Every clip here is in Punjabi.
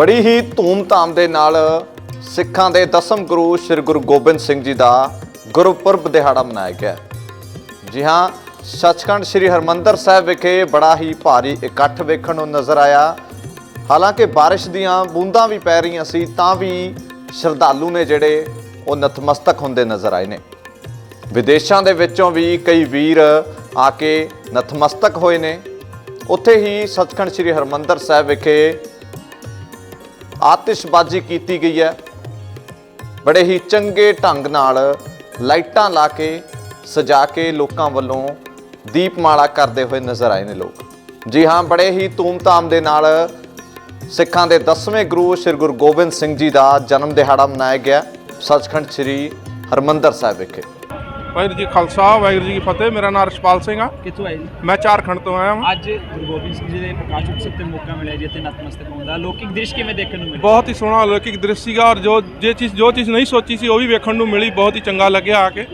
ਬੜੀ ਹੀ ਧੂਮ-ਧਾਮ ਦੇ ਨਾਲ ਸਿੱਖਾਂ ਦੇ ਦਸਮ ਗੁਰੂ ਸ੍ਰੀ ਗੁਰੂ ਗੋਬਿੰਦ ਸਿੰਘ ਜੀ ਦਾ ਗੁਰਪੁਰਬ ਦਿਹਾੜਾ ਮਨਾਇਆ ਗਿਆ ਜੀ ਹਾਂ, ਸੱਚਖੰਡ ਸ੍ਰੀ ਹਰਮੰਦਰ ਸਾਹਿਬ ਵਿਖੇ ਬੜਾ ਹੀ ਭਾਰੀ ਇਕੱਠ ਵੇਖਣ ਨੂੰ ਨਜ਼ਰ ਆਇਆ। ਹਾਲਾਂਕਿ ਬਾਰਿਸ਼ ਦੀਆਂ ਬੂੰਦਾਂ ਵੀ ਪੈ ਰਹੀਆਂ ਸੀ, ਤਾਂ ਵੀ ਸ਼ਰਧਾਲੂ ਨੇ ਜਿਹੜੇ ਉਹ ਨਤਮਸਤਕ ਹੁੰਦੇ ਨਜ਼ਰ ਆਏ ਨੇ। ਵਿਦੇਸ਼ਾਂ ਦੇ ਵਿੱਚੋਂ ਵੀ ਕਈ ਵੀਰ ਆ ਕੇ ਨਤਮਸਤਕ ਹੋਏ ਨੇ। ਉੱਥੇ ਹੀ ਸੱਚਖੰਡ ਸ੍ਰੀ ਹਰਮੰਦਰ ਸਾਹਿਬ ਵਿਖੇ ਆਤਿਸ਼ਬਾਜ਼ੀ ਕੀਤੀ ਗਈ ਹੈ। ਬੜੇ ਹੀ ਚੰਗੇ ਢੰਗ ਨਾਲ ਲਾਈਟਾਂ ਲਾ ਕੇ, ਸਜਾ ਕੇ ਲੋਕਾਂ ਵੱਲੋਂ ਦੀਪਮਾਲਾ ਕਰਦੇ ਹੋਏ ਨਜ਼ਰ ਆਏ ਨੇ ਲੋਕ। ਜੀ ਹਾਂ, ਬੜੇ ਹੀ ਧੂਮ-ਧਾਮ ਦੇ ਨਾਲ ਸਿੱਖਾਂ ਦੇ 10ਵੇਂ ਗੁਰੂ ਸ੍ਰੀ ਗੁਰੂ ਗੋਬਿੰਦ ਸਿੰਘ ਜੀ ਦਾ ਜਨਮ ਦਿਹਾੜਾ ਮਨਾਇਆ ਗਿਆ। ਸੱਚਖੰਡ ਸ੍ਰੀ ਹਰਮੰਦਰ ਸਾਹਿਬ ਵਿਖੇ। ਵਾਹਿਗੁਰੂ ਜੀ ਖਾਲਸਾ ਵਾਹਿਗੁਰੂ ਜੀ ਕੀ ਫਤਿਹ। ਮੇਰਾ ਨਾਮ ਰਸ਼ਪਾਲ ਸਿੰਘ ਆ। ਕਿੱਥੋਂ ਆਏ ਜੀ? ਮੈਂ ਝਾਰਖੰਡ ਤੋਂ ਆਇਆ ਹਾਂ ਅੱਜ ਗੁਰੂ ਗੋਬਿੰਦ ਸਿੰਘ ਜੀ ਦੇ ਪ੍ਰਕਾਸ਼ ਉਤਸਵ ਤੇ ਮੌਕਾ ਮਿਲਿਆ ਜੀ ਇੱਥੇ ਨਤਮਸਤਕ ਹੋਣ ਦਾ। ਲੌਕਿਕ ਦ੍ਰਿਸ਼ ਕਿਵੇਂ ਦੇਖਣ ਨੂੰ ਮਿਲਿਆ? ਬਹੁਤ ਹੀ ਸੋਹਣਾ ਅਲੌਕਿਕ ਦ੍ਰਿਸ਼ ਸੀਗਾ ਔਰ ਜੋ ਜੇ ਚੀਜ਼ ਜੋ ਚੀਜ਼ ਨਹੀਂ ਸੋਚੀ ਸੀ ਉਹ ਵੀ ਵੇਖਣ ਨੂੰ ਮਿਲੀ। ਬਹੁਤ ਹੀ ਚੰਗਾ ਲੱਗਿਆ ਆ ਕੇ।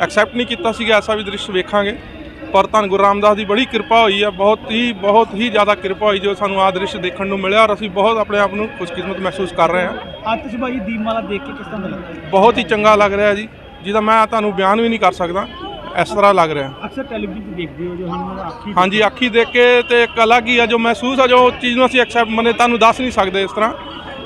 ਐਕਸੈਪਟ ਨਹੀਂ ਕੀਤਾ ਸੀਗਾ ਐਸਾ ਵੀ ਦ੍ਰਿਸ਼ ਵੇਖਾਂਗੇ। ਪਰ ਧੰਨ ਗੁਰੂ ਰਾਮਦਾਸ ਦੀ ਬੜੀ ਕਿਰਪਾ ਹੋਈ ਹੈ ਬਹੁਤ ਹੀ ਬਹੁਤ ਹੀ ਜ਼ਿਆਦਾ ਕਿਰਪਾ ਹੋਈ ਜੋ ਸਾਨੂੰ ਆ ਦ੍ਰਿਸ਼ ਦੇਖਣ ਨੂੰ ਮਿਲਿਆ ਔਰ ਅਸੀਂ ਬਹੁਤ ਆਪਣੇ ਆਪ ਨੂੰ ਖੁਸ਼ਕਿਸਮਤ ਮਹਿਸੂਸ ਕਰ ਰਹੇ ਹਾਂ। ਆਤਿਸ਼ਬਾਜ਼ੀ ਦੀਪਮਾਲਾ ਦੇਖ ਕੇ ਕਿਸ ਤਰ੍ਹਾਂ ਦਾ ਲੱਗਦਾ ਬਹੁਤ ਹੀ ਚੰਗਾ ਲੱਗ ਰਿਹਾ ਜੀ। ਜਿਹਦਾ ਮੈਂ ਤੁਹਾਨੂੰ ਬਿਆਨ ਵੀ ਨਹੀਂ ਕਰ ਸਕਦਾ ਇਸ ਤਰ੍ਹਾਂ ਲੱਗ ਰਿਹਾ। ਅਕਸਰ ਟੈਲੀਵਿਜ਼ਨ ਤੇ ਦੇਖਦੇ ਹੋ ਜੋ ਹੁਣ ਆਖੀ ਹਾਂਜੀ ਅੱਖੀ ਦੇਖ ਕੇ ਤੇ ਇੱਕ ਅਲੱਗ ਹੀ ਆ ਜੋ ਮਹਿਸੂਸ ਆ ਜੋ ਚੀਜ਼ ਨੂੰ ਅਸੀਂ ਐਕਸੈਪਟ ਮਨੇ ਤੁਹਾਨੂੰ ਦੱਸ ਨਹੀਂ ਸਕਦੇ ਇਸ ਤਰ੍ਹਾਂ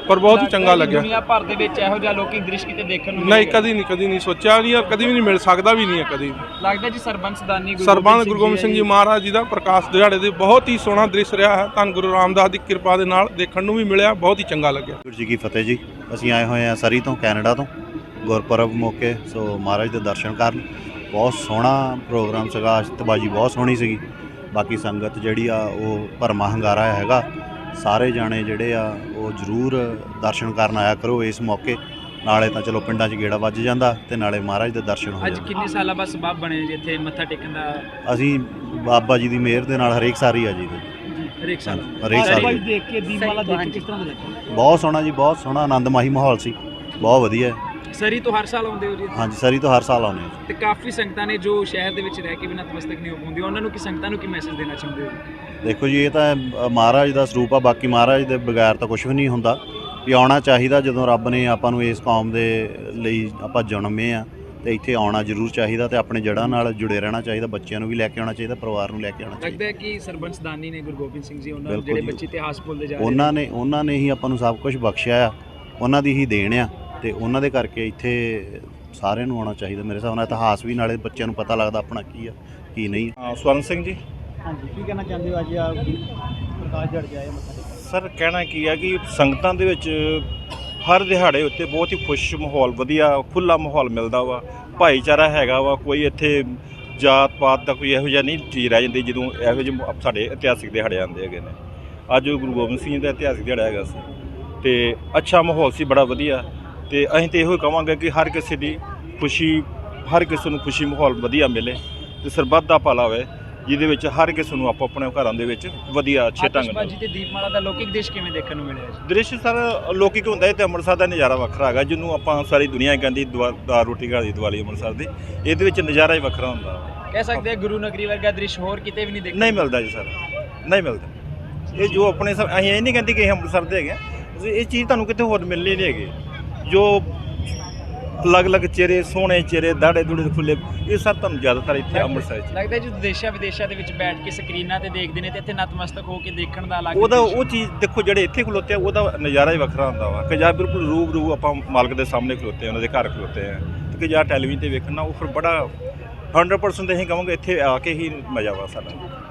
ਪਰ ਬਹੁਤ ਹੀ ਚੰਗਾ ਲੱਗਿਆ। ਦੁਨੀਆ ਭਰ ਦੇ ਵਿੱਚ ਇਹੋ ਜਿਹਾ ਲੌਕਿਕ ਦ੍ਰਿਸ਼ ਕਿਤੇ ਦੇਖਣ ਨੂੰ ਨਹੀਂ ਕਦੀ ਨਹੀਂ ਕਦੀ ਨਹੀਂ ਸੋਚਿਆ ਨਹੀਂ ਔਰ ਕਦੀ ਵੀ ਨਹੀਂ ਮਿਲ ਸਕਦਾ ਵੀ ਨਹੀਂ ਹੈ ਕਦੀ। ਲੱਗਦਾ ਜੀ ਸਰਬੰਸ ਦਾਨੀ ਗੁਰੂ ਸਰਬੰਸ ਗੁਰੂ ਗੋਬਿੰਦ ਸਿੰਘ ਜੀ ਮਹਾਰਾਜ ਜੀ ਦਾ ਪ੍ਰਕਾਸ਼ ਦਿਹਾੜੇ ਦੇ ਬਹੁਤ ਹੀ ਸੋਹਣਾ ਦ੍ਰਿਸ਼ ਰਿਹਾ ਹੈ। ਧੰਨ ਗੁਰੂ ਰਾਮਦਾਸ ਦੀ ਕਿਰਪਾ ਦੇ ਨਾਲ ਦੇਖਣ ਨੂੰ ਵੀ ਮਿਲਿਆ ਬਹੁਤ ਹੀ ਚੰਗਾ ਲੱਗਿਆ। ਗੁਰੂ ਜੀ ਕੀ ਫਤਿਹ ਜੀ। ਅਸੀਂ ਆਏ ਹੋਏ ਹਾਂ ਸਰੀ ਤੋਂ ਕੈਨੇਡਾ ਤੋਂ। ਗੁਰਪੁਰਬ ਮੌਕੇ ਸੋ ਮਹਾਰਾਜ ਦੇ ਦਰਸ਼ਨ ਕਰਨ। ਬਹੁਤ ਸੋਹਣਾ ਪ੍ਰੋਗਰਾਮ ਸੀਗਾ ਅਸ਼ਤਬਾਜੀ ਬਹੁਤ ਸੋਹਣੀ ਸੀਗੀ। ਬਾਕੀ ਸੰਗਤ ਜਿਹੜੀ ਆ ਉਹ ਭਰਮਾ ਹੰਗਾਰਾ ਹੈਗਾ। ਸਾਰੇ ਜਾਣੇ ਜਿਹੜੇ ਆ ਉਹ ਜ਼ਰੂਰ ਦਰਸ਼ਨ ਕਰਨ ਆਇਆ ਕਰੋ ਇਸ ਮੌਕੇ। ਨਾਲੇ ਤਾਂ ਚਲੋ ਪਿੰਡਾਂ 'ਚ ਗੇੜਾ ਵੱਜ ਜਾਂਦਾ ਤੇ ਨਾਲੇ ਮਹਾਰਾਜ ਦੇ ਦਰਸ਼ਨ ਹੋ ਅੱਜ ਜਾਂਦੇ। ਕਿੰਨੇ ਸਾਲਾਂ ਬਾਅਦ ਸਬਬ ਬਣੇ ਜੀ ਇੱਥੇ? ਮੱਥਾ ਟੇਕਣ ਦਾ? ਅਸੀਂ ਬਾਬਾ ਜੀ ਦੀ ਮਿਹਰ ਦੇ ਨਾਲ ਹਰੇਕ ਸਾਰੀ ਆ ਜੀ ਹਰੇਕ ਸਾਲ। ਹਰੇਕ ਸਾਲ। ਦੇਖ ਕੇ ਦੀਪਮਾਲਾ ਦੇਖ ਕੇ ਕਿਸ ਤਰ੍ਹਾਂ ਦਾ ਲੱਗਦਾ ਬਹੁਤ ਸੋਹਣਾ ਜੀ ਬਹੁਤ ਸੋਹਣਾ ਆਨੰਦਮਾਈ ਮਾਹੌਲ ਸੀ। ਬਹੁਤ ਵਧੀਆ। ਸਰੀ ਤੋਂ ਹਰ ਸਾਲ ਆਉਂਦੇ ਹੋ ਜੀ? ਹਾਂਜੀ ਸਰੀ ਤੋਂ ਹਰ ਸਾਲ ਆਉਂਦੇ ਹਾਂ ਤੇ ਕਾਫੀ ਸੰਗਤਾਂ ਨੇ ਜੋ ਸ਼ਹਿਰ ਦੇ ਵਿੱਚ ਰਹਿ ਕੇ ਵੀ ਨਤਮਸਤਕ ਨਹੀਂ ਹੋ ਪਾਉਂਦੀਆਂ ਉਹਨਾਂ ਨੂੰ ਕੀ ਸੰਗਤਾਂ ਨੂੰ ਕੀ ਮੈਸੇਜ ਦੇਣਾ ਚਾਹੁੰਦੇ ਹੋ? ਦੇਖੋ ਜੀ ਇਹ ਤਾਂ ਅ, ਮਹਾਰਾਜ ਦਾ ਸਰੂਪ ਆ ਬਾਕੀ ਮਹਾਰਾਜ ਦੇ ਬਗੈਰ ਤਾਂ ਕੁਝ ਵੀ ਨਹੀਂ ਹੁੰਦਾ। ਵੀ ਆਉਣਾ ਚਾਹੀਦਾ ਜਦੋਂ ਰੱਬ ਨੇ ਆਪਾਂ ਨੂੰ ਇਸ ਕੌਮ ਦੇ ਲਈ ਆਪਾਂ ਜਨਮੇ ਆ ਤੇ ਇੱਥੇ ਆਉਣਾ ਜ਼ਰੂਰ ਚਾਹੀਦਾ ਤੇ ਆਪਣੇ ਜੜ੍ਹਾਂ ਨਾਲ ਜੁੜੇ ਰਹਿਣਾ ਚਾਹੀਦਾ ਬੱਚਿਆਂ ਨੂੰ ਵੀ ਲੈ ਕੇ ਆਉਣਾ ਚਾਹੀਦਾ ਪਰਿਵਾਰ ਨੂੰ ਲੈ ਕੇ ਆਉਣਾ ਚਾਹੀਦਾ ਲੱਗਦਾ ਹੈ ਕਿ ਸਰਬੰਸ ਦਾਨੀ ਨੇ ਗੁਰੂ ਗੋਬਿੰਦ ਸਿੰਘ ਜੀ ਉਹਨਾਂ ਬਿਲਕੁਲ ਜਿਹੜੇ ਜੀ। ਬੱਚੇ ਇਤਿਹਾਸ ਭੁੱਲਦੇ ਜਾ ਰਹੇ ਉਹਨਾਂ ਨੇ। ਉਹਨਾਂ ਨੇ ਹੀ ਆਪਾਂ ਨੂੰ ਸਭ ਕੁਝ ਬਖਸ਼ਿਆ ਆ ਉਹਨਾਂ ਦੀ ਹੀ ਦੇਣ ਆ। ਤੇ ਉਹਨਾਂ ਦੇ ਕਰਕੇ ਇੱਥੇ ਸਾਰਿਆਂ ਨੂੰ ਆਉਣਾ ਚਾਹੀਦਾ ਮੇਰੇ ਹਿਸਾਬ ਨਾਲ ਇਤਿਹਾਸ ਵੀ ਨਾਲੇ ਬੱਚਿਆਂ ਨੂੰ ਪਤਾ ਲੱਗਦਾ ਆਪਣਾ ਕੀ ਆ ਕੀ ਨਹੀਂ ਹਾਂ, ਸਵਰਨ ਸਿੰਘ ਜੀ। ਹਾਂਜੀ ਕੀ ਕਹਿਣਾ ਚਾਹੁੰਦੇ ਹੋ ਅੱਜ ਆ ਪ੍ਰਕਾਸ਼ ਜੜ ਜਾਏ ਮੱਥਾ ਸਰ ਕਹਿਣਾ ਕੀ ਹੈ ਕਿ ਸੰਗਤਾਂ ਦੇ ਵਿੱਚ ਹਰ ਦਿਹਾੜੇ ਉੱਤੇ ਬਹੁਤ ਹੀ ਖੁਸ਼ ਮਾਹੌਲ ਵਧੀਆ ਖੁੱਲਾ ਮਾਹੌਲ ਮਿਲਦਾ ਵਾ। ਭਾਈਚਾਰਾ ਹੈਗਾ ਵਾ ਕੋਈ ਇੱਥੇ ਜਾਤ ਪਾਤ ਦਾ ਕੋਈ ਇਹੋ ਜਿਹਾ ਨਹੀਂ ਚੀਜ਼ ਰਹਿ ਜਾਂਦੀ ਜਦੋਂ ਇਹੋ ਜਿਹੇ ਸਾਡੇ ਇਤਿਹਾਸਿਕ ਦਿਹਾੜੇ ਆਉਂਦੇ ਹੈਗੇ ਨੇ। ਅੱਜ ਗੁਰੂ ਗੋਬਿੰਦ ਸਿੰਘ ਜੀ ਦਾ ਇਤਿਹਾਸਿਕ ਦਿਹਾੜਾ ਹੈਗਾ ਸੀ। ਤੇ ਅੱਛਾ ਮਾਹੌਲ ਸੀ ਬੜਾ ਵਧੀਆ। ਤੇ ਅਸੀਂ ਤੇ ਇਹੋ ਹੀ ਕਵਾਂਗੇ ਕਿ ਹਰ ਕਿਸੇ ਦੀ ਖੁਸ਼ੀ ਹਰ ਕਿਸੇ ਨੂੰ ਖੁਸ਼ੀ ਮਾਹੌਲ ਵਧੀਆ ਮਿਲੇ ਤੇ ਸਰਬੱਤ ਦਾ ਭਲਾ ਹੋਵੇ ਜਿਹਦੇ ਵਿੱਚ ਹਰ ਕਿਸੇ ਨੂੰ ਆਪੋ ਆਪਣੇ ਘਰਾਂ ਦੇ ਵਿੱਚ ਵਧੀਆ ਅੱਛੇ ਢੰਗ ਨਾਲ ਤੇ ਦੀਪਮਾਲਾ ਦਾ ਲੌਕਿਕ ਦੇਸ਼ ਕਿਵੇਂ ਦੇਖਣ ਨੂੰ ਮਿਲਿਆ ਜੀ? ਦ੍ਰਿਸ਼ ਸਰ ਲੋਕਿਕ ਹੁੰਦਾ ਹੈ ਤੇ ਅੰਮ੍ਰਿਤਸਰ ਦਾ ਨਜ਼ਾਰਾ ਵੱਖਰਾ ਹੈਗਾ ਜਿਹਨੂੰ ਆਪਾਂ ਸਾਰੀ ਦੁਨੀਆ ਕਹਿੰਦੀ ਦਾ ਰੋਟੀ ਘਰ ਦੀ ਦੀਵਾਲੀ ਅੰਮ੍ਰਿਤਸਰ ਦੀ ਇਹਦੇ ਵਿੱਚ ਨਜ਼ਾਰਾ ਹੀ ਵੱਖਰਾ ਹੁੰਦਾ। ਕਹਿ ਸਕਦੇ ਗੁਰੂ ਨਗਰੀ ਵਰਗਾ ਦ੍ਰਿਸ਼ ਹੋਰ ਕਿਤੇ ਵੀ ਨਹੀਂ ਦੇਖਣ ਨਹੀਂ ਮਿਲਦਾ ਜੀ ਸਰ ਨਹੀਂ ਮਿਲਦਾ। ਇਹ ਜੋ ਆਪਣੇ ਅਸੀਂ ਇਹ ਨਹੀਂ ਕਹਿੰਦੇ ਕਿ ਇਹ ਅੰਮ੍ਰਿਤਸਰ ਦੇ ਹੈਗੇ ਇਹ ਚੀਜ਼ ਤੁਹਾਨੂੰ ਕਿਤੇ ਹੋਰ ਮਿਲਣੀ ਨਹੀਂ ਹੈਗੀ। ਜੋ ਅਲੱਗ-ਅਲੱਗ ਚਿਹਰੇ ਸੋਹਣੇ ਚਿਹਰੇ ਦਾੜੇ ਦੂੜੇ ਖੁੱਲੇ ਇਹ ਸਭ ਤੁਹਾਨੂੰ ਜ਼ਿਆਦਾਤਰ ਇੱਥੇ ਅੰਮ੍ਰਿਤਸਰ 'ਚ। ਲੱਗਦਾ ਜੀ ਦੇਸ਼ਾਂ ਵਿਦੇਸ਼ਾਂ ਦੇ ਵਿੱਚ ਬੈਠ ਕੇ ਸਕਰੀਨਾਂ ਤੇ ਦੇਖਦੇ ਨੇ ਤੇ ਇੱਥੇ ਨਤਮਸਤਕ ਹੋ ਕੇ ਦੇਖਣ ਦਾ ਅਲੱਗ ਉਹਦਾ ਉਹ ਚੀਜ਼ ਦੇਖੋ ਜਿਹੜੇ ਇੱਥੇ ਖਲੋਤੇ ਆ ਉਹਦਾ ਨਜ਼ਾਰਾ ਹੀ ਵੱਖਰਾ ਹੁੰਦਾ ਵਾ। ਕਿ ਜਾਂ ਬਿਲਕੁਲ ਰੂਬ ਰੂ ਆਪਾਂ ਮਾਲਕ ਦੇ ਸਾਹਮਣੇ ਖਲੋਤੇ ਆ ਉਹਨਾਂ ਦੇ ਘਰ ਖਲੋਤੇ ਆ। ਤੇ ਕਿ ਜਾਂ ਟੈਲੀਵਿਜ਼ਨ ਤੇ ਵੇਖਣਾ ਉਹ ਫਿਰ ਬੜਾ 100% ਅਸੀਂ ਕਹਾਂਗੇ ਇੱਥੇ ਆ ਕੇ ਹੀ ਮਜ਼ਾ ਵਾ ਸਾਡਾ।